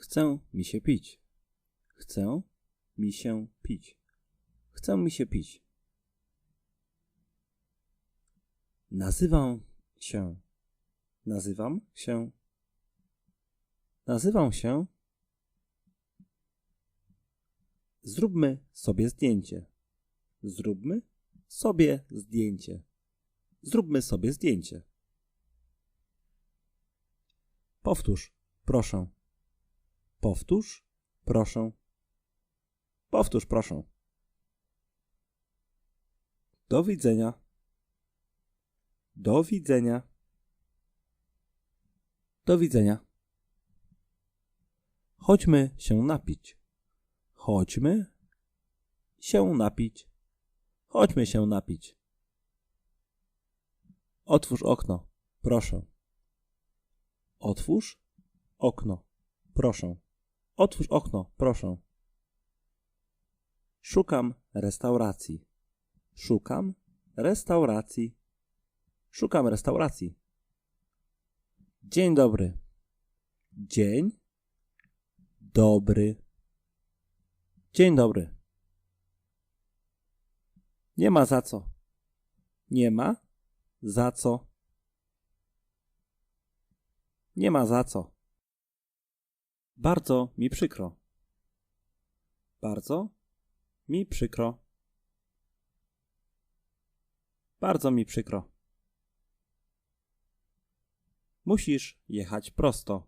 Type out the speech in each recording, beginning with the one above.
Chcę mi się pić. Chcę mi się pić. Chcę mi się pić. Nazywam się. Nazywam się. Nazywam się. Zróbmy sobie zdjęcie. Zróbmy sobie zdjęcie. Zróbmy sobie zdjęcie. Powtórz, proszę. Powtórz, proszę. Powtórz, proszę. Do widzenia. Do widzenia. Do widzenia. Chodźmy się napić. Chodźmy się napić. Chodźmy się napić. Otwórz okno, proszę. Otwórz okno, proszę. Otwórz okno, proszę. Szukam restauracji. Szukam restauracji. Szukam restauracji. Dzień dobry. Dzień dobry. Dzień dobry. Nie ma za co. Nie ma za co. Nie ma za co. Bardzo mi przykro. Bardzo mi przykro. Bardzo mi przykro. Musisz jechać prosto.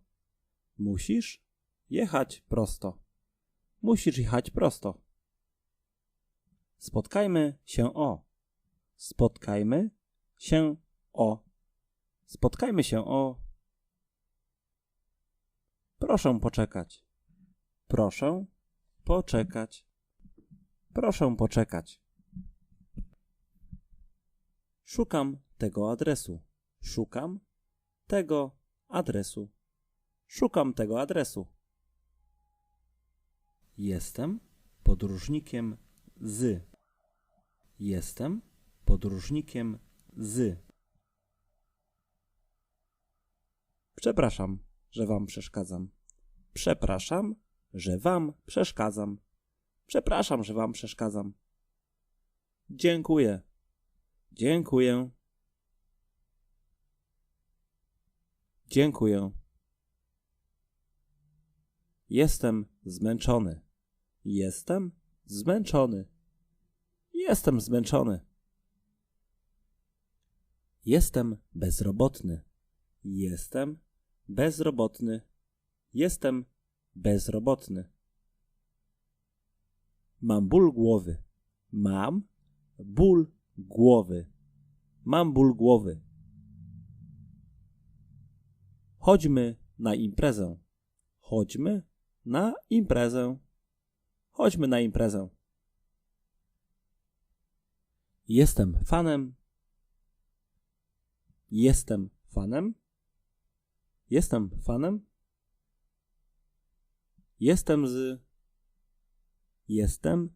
Musisz jechać prosto. Musisz jechać prosto. Spotkajmy się o. Spotkajmy się o. Spotkajmy się o. Proszę poczekać. Proszę poczekać. Proszę poczekać. Szukam tego adresu. Szukam tego adresu. Szukam tego adresu. Jestem podróżnikiem z. Jestem podróżnikiem z. Przepraszam, że wam przeszkadzam. Przepraszam, że wam przeszkadzam. Przepraszam, że wam przeszkadzam. Dziękuję. Dziękuję. Dziękuję. Jestem zmęczony. Jestem zmęczony. Jestem zmęczony. Jestem bezrobotny. Jestem bezrobotny. Jestem bezrobotny. Mam ból głowy. Mam ból głowy. Mam ból głowy. Chodźmy na imprezę. Chodźmy na imprezę. Chodźmy na imprezę. Jestem fanem. Jestem fanem. Jestem fanem. Jestem z. Jestem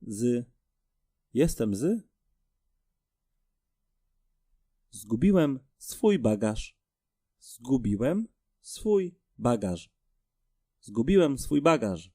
z. Jestem z. Zgubiłem swój bagaż. Zgubiłem swój bagaż. Zgubiłem swój bagaż.